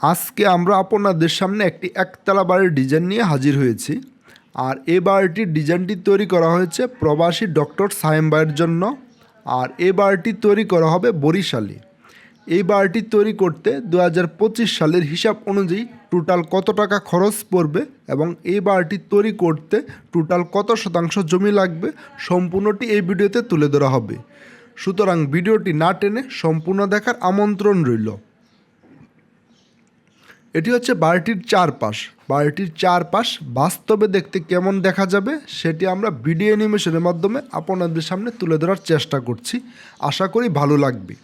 আজকে আমরা আপনাদের সামনে একটি একতলা বাড়ির ডিজাইন নিয়ে হাজির হয়েছি। আর এ বাড়িটির ডিজাইনটি তৈরি করা হয়েছে প্রবাসী ডক্টর সায়েম ভাইয়ের জন্য। আর এ বাড়িটি তৈরি করা হবে বরিশালে। এই বাড়িটি তৈরি করতে দু হাজার পঁচিশ সালের হিসাব অনুযায়ী টোটাল কত টাকা খরচ পড়বে এবং এই বাড়িটি তৈরি করতে টোটাল কত শতাংশ জমি লাগবে সম্পূর্ণটি এই ভিডিওতে তুলে ধরা হবে। সুতরাং ভিডিওটি না টেনে সম্পূর্ণ দেখার আমন্ত্রণ রইল। এটি হচ্ছে বাড়িটির চারপাশ। বাড়িটির চারপাশ বাস্তবে দেখতে কেমন দেখা যাবে সেটি আমরা ভিডিও অ্যানিমেশনের মাধ্যমে আপনাদের সামনে তুলে ধরার চেষ্টা করছি। আশা করি ভালো লাগবে।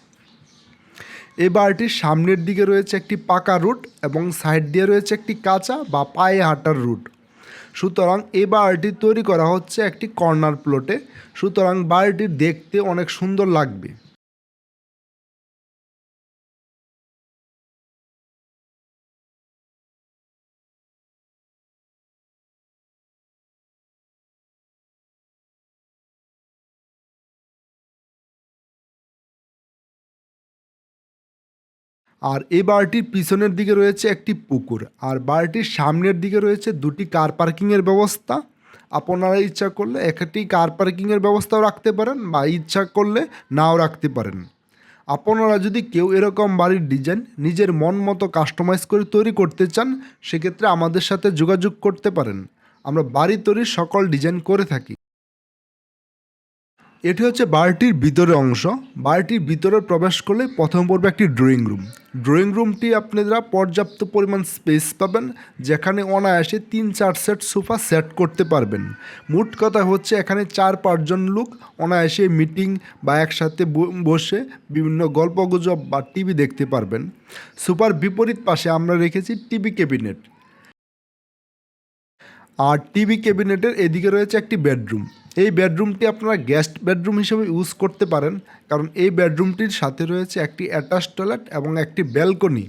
এই বাড়িটির সামনের দিকে রয়েছে একটি পাকা রুট এবং সাইড দিয়ে রয়েছে একটি কাঁচা বা পায়ে হাঁটার রুট। সুতরাং এই বাড়িটি তৈরি করা হচ্ছে একটি কর্নার প্লটে। সুতরাং বাড়িটি দেখতে অনেক সুন্দর লাগবে। আর এই বাড়িটির পিছনের দিকে রয়েছে একটি পুকুর, আর বাড়িটির সামনের দিকে রয়েছে দুটি কার পার্কিংয়ের ব্যবস্থা। আপনারা ইচ্ছা করলে একটি কার পার্কিংয়ের ব্যবস্থাও রাখতে পারেন বা ইচ্ছা করলে নাও রাখতে পারেন। আপনারা যদি কেউ এরকম বাড়ির ডিজাইন নিজের মন মতো কাস্টমাইজ করে তৈরি করতে চান, সেক্ষেত্রে আমাদের সাথে যোগাযোগ করতে পারেন। আমরা বাড়ি তৈরির সকল ডিজাইন করে থাকি। এটি হচ্ছে বাড়িটির ভিতরের অংশ। বাড়িটির ভিতরে প্রবেশ করলে প্রথম পড়বে একটি ড্রয়িং রুম ড্রয়িং রুমটি আপনারা পর্যাপ্ত পরিমাণ স্পেস পাবেন, যেখানে অনায়াসে তিন চার সেট সোফা সেট করতে পারবেন। মোট কথা হচ্ছে এখানে চার পাঁচজন লোক অনায়াসে মিটিং বা একসাথে বসে বিভিন্ন গল্পগুজব বা টিভি দেখতে পারবেন। সোফার বিপরীত পাশে আমরা রেখেছি টিভি ক্যাবিনেট আর টিভি ক্যাবিনেটের এদিকে রয়েছে একটি বেডরুম। এই বেডরুমটি আপনারা গেস্ট বেডরুম হিসেবে ইউজ করতে পারেন, কারণ এই বেডরুমটির সাথে রয়েছে একটি অ্যাটাচ টয়লেট এবং একটি ব্যালকনি।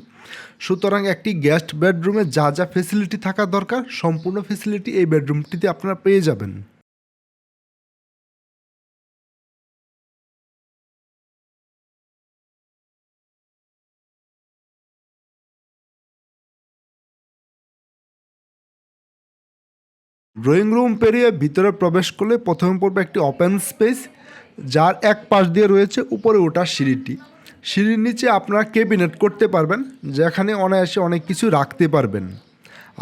সুতরাং একটি গেস্ট বেডরুমে যা যা ফেসিলিটি থাকা দরকার, সম্পূর্ণ ফেসিলিটি এই বেডরুমটিতে আপনারা পেয়ে যাবেন। ড্রয়িং রুম পেরিয়ে ভিতরে প্রবেশ করলে প্রথমে পড়বে একটি ওপেন স্পেস যার এক পাশ দিয়ে রয়েছে উপরে ওঠার সিঁড়িটি। সিঁড়ির নিচে আপনারা ক্যাবিনেট করতে পারবেন, যেখানে অনায়াসে অনেক কিছু রাখতে পারবেন।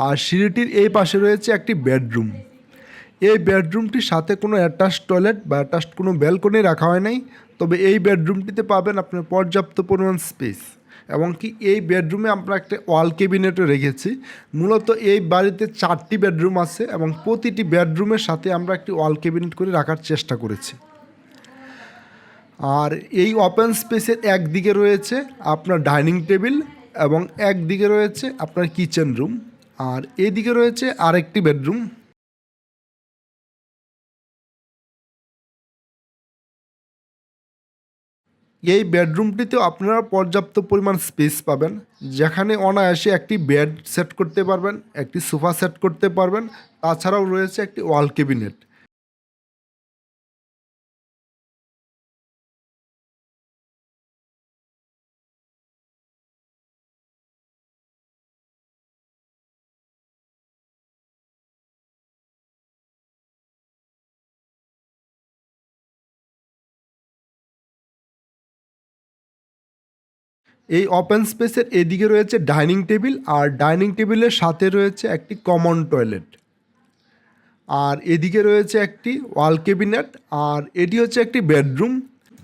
আর সিঁড়িটির এই পাশে রয়েছে একটি বেডরুম এই বেডরুমটির সাথে কোনো অ্যাটাচ টয়লেট বা অ্যাটাচ কোনো ব্যালকনি রাখা হয় নাই, তবে এই বেডরুমটিতে পাবেন আপনার পর্যাপ্ত পরিমাণ স্পেস এবং কি এই বেডরুমে আমরা একটা ওয়াল ক্যাবিনেটও রেখেছি। মূলত এই বাড়িতে চারটি বেডরুম আছে এবং প্রতিটি বেডরুমের সাথে আমরা একটি ওয়াল ক্যাবিনেট করে রাখার চেষ্টা করেছি। আর এই ওপেন স্পেসের একদিকে রয়েছে আপনার ডাইনিং টেবিল এবং একদিকে রয়েছে আপনার কিচেন রুম। আর এদিকে রয়েছে আরেকটি বেডরুম। এই বেডরুমটিতেও আপনারা পর্যাপ্ত পরিমাণ স্পেস পাবেন। যেখানে অনায়াসে একটি বেড সেট করতে পারবেন, একটি সোফা সেট করতে পারবেন। তাছাড়াও রয়েছে একটি ওয়াল ক্যাবিনেট। এই ওপেন স্পেসের এদিকে রয়েছে ডাইনিং টেবিল আর ডাইনিং টেবিলের সাথে রয়েছে একটি কমন টয়লেট আর এদিকে রয়েছে একটি ওয়াল ক্যাবিনেট আর এটি হচ্ছে একটি বেডরুম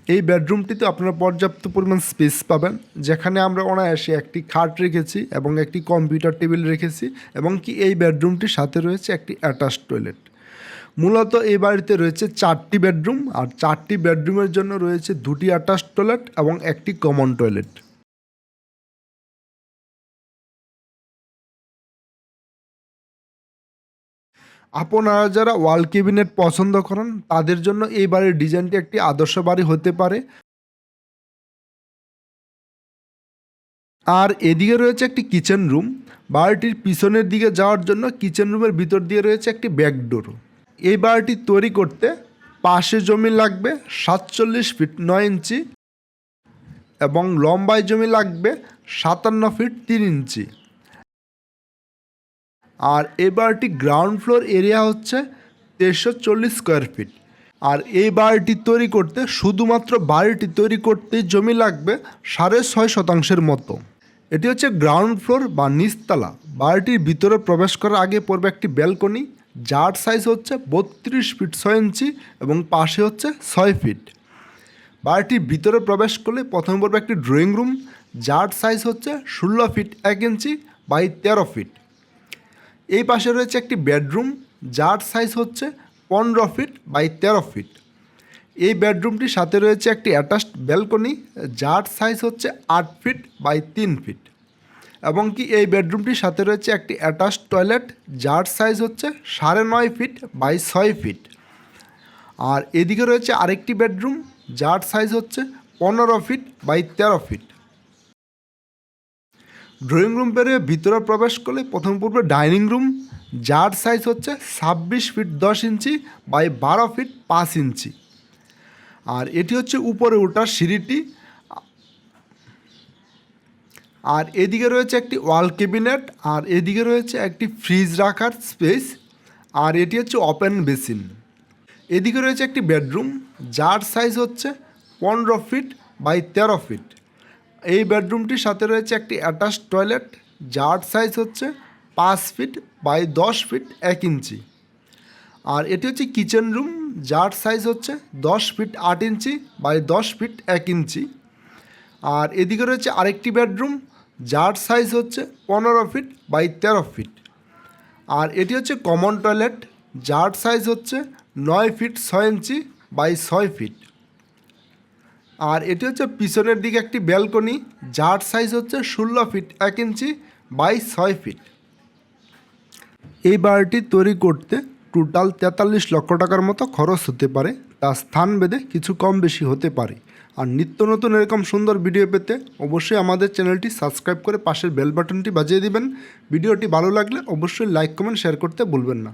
এই বেডরুমটিতে আপনারা পর্যাপ্ত পরিমাণ স্পেস পাবেন, যেখানে আমরা অনায়াসে একটি খাট রেখেছি এবং একটি কম্পিউটার টেবিল রেখেছি এবং কি এই বেডরুমটির সাথে রয়েছে একটি অ্যাটাচ টয়লেট মূলত এই বাড়িতে রয়েছে চারটি বেডরুম আর চারটি বেডরুমের জন্য রয়েছে দুটি অ্যাটাচ টয়লেট এবং একটি কমন টয়লেট আপনারা যারা ওয়াল ক্যাবিনেট পছন্দ করেন, তাদের জন্য এই বাড়ির ডিজাইনটি একটি আদর্শ বাড়ি হতে পারে। আর এদিকে রয়েছে একটি কিচেন রুম। বাড়িটির পিছনের দিকে যাওয়ার জন্য কিচেন রুমের ভিতর দিয়ে রয়েছে একটি ব্যাকডোর এই বাড়িটি তৈরি করতে পাশে জমি লাগবে সাতচল্লিশ ফিট নয় ইঞ্চি এবং লম্বায় জমি লাগবে সাতান্ন ফিট তিন ইঞ্চি। আর এই বাড়িটি গ্রাউন্ড ফ্লোর এরিয়া হচ্ছে দেড়শো চল্লিশ স্কোয়ার ফিট আর এই বাড়িটি তৈরি করতে শুধুমাত্র বাড়িটি তৈরি করতে জমি লাগবে সাড়ে ছয় শতাংশের মতো। এটি হচ্ছে গ্রাউন্ড ফ্লোর বা নিচতলা। বাড়িটির ভিতরে প্রবেশ করার আগে পড়বে একটি ব্যালকনি যার সাইজ হচ্ছে বত্রিশ ফিট ছয় ইঞ্চি এবং পাশে হচ্ছে ছয় ফিট বাড়িটির ভিতরে প্রবেশ করলে প্রথমে পড়বে একটি ড্রয়িং রুম যার সাইজ হচ্ছে ষোলো ফিট এক ইঞ্চি বাই তেরো ফিট এই পাশে রয়েছে একটি বেডরুম, যার সাইজ হচ্ছে পনেরো ফিট বাই তেরো ফিট এই বেডরুমটির সাথে রয়েছে একটি অ্যাটাচড ব্যালকনি যার সাইজ হচ্ছে আট ফিট বাই তিন ফিট এবং কি এই বেডরুমটির সাথে রয়েছে একটি অ্যাটাচড টয়লেট যার সাইজ হচ্ছে সাড়ে নয় ফিট বাই ছয় ফিট আর এদিকে রয়েছে আরেকটি বেডরুম, যার সাইজ হচ্ছে পনেরো ফিট বাই তেরো ফিট ড্রয়িং রুম পেরিয়ে ভিতরে প্রবেশ করলে প্রথম পূর্বে ডাইনিং রুম, যার সাইজ হচ্ছে ছাব্বিশ ফিট দশ ইঞ্চি বাই বারো ফিট পাঁচ ইঞ্চি। আর এটি হচ্ছে উপরে ওঠার সিঁড়িটি। আর এদিকে রয়েছে একটি ওয়াল ক্যাবিনেট, আর এদিকে রয়েছে একটি ফ্রিজ রাখার স্পেস আর এটি হচ্ছে ওপেন বেসিন এদিকে রয়েছে একটি বেডরুম যার সাইজ হচ্ছে পনেরো ফিট বাই তেরো ফিট। এই বেডরুমটির সাথে রয়েছে একটি অ্যাটাচ টয়লেট, যার সাইজ হচ্ছে পাঁচ ফিট বাই দশ ফিট এক ইঞ্চি। আর এটি হচ্ছে কিচেন রুম, যার সাইজ হচ্ছে দশ ফিট আট ইঞ্চি বাই দশ ফিট এক ইঞ্চি। আর এদিকে রয়েছে আরেকটি বেডরুম, যার সাইজ হচ্ছে পনেরো ফিট বাই তেরো ফিট। আর এটি হচ্ছে কমন টয়লেট, যার সাইজ হচ্ছে নয় ফিট ছয় ইঞ্চি বাই ছয় ফিট। আর এটি হচ্ছে পিছনের দিকে একটি ব্যালকনি, যার সাইজ হচ্ছে ষোলো ফিট এক ইঞ্চি বাই ছয় ফিট এই বাড়িটি তৈরি করতে টোটাল তেতাল্লিশ লক্ষ টাকার মতো খরচ হতে পারে, তা স্থান ভেদে কিছু কম বেশি হতে পারে। আর নিত্য নতুন এরকম সুন্দর ভিডিও পেতে অবশ্যই আমাদের চ্যানেলটি সাবস্ক্রাইব করে পাশের বেল বাটনটি বাজিয়ে দিবেন। ভিডিওটি ভালো লাগলে অবশ্যই লাইক কমেন্ট শেয়ার করতে ভুলবেন না।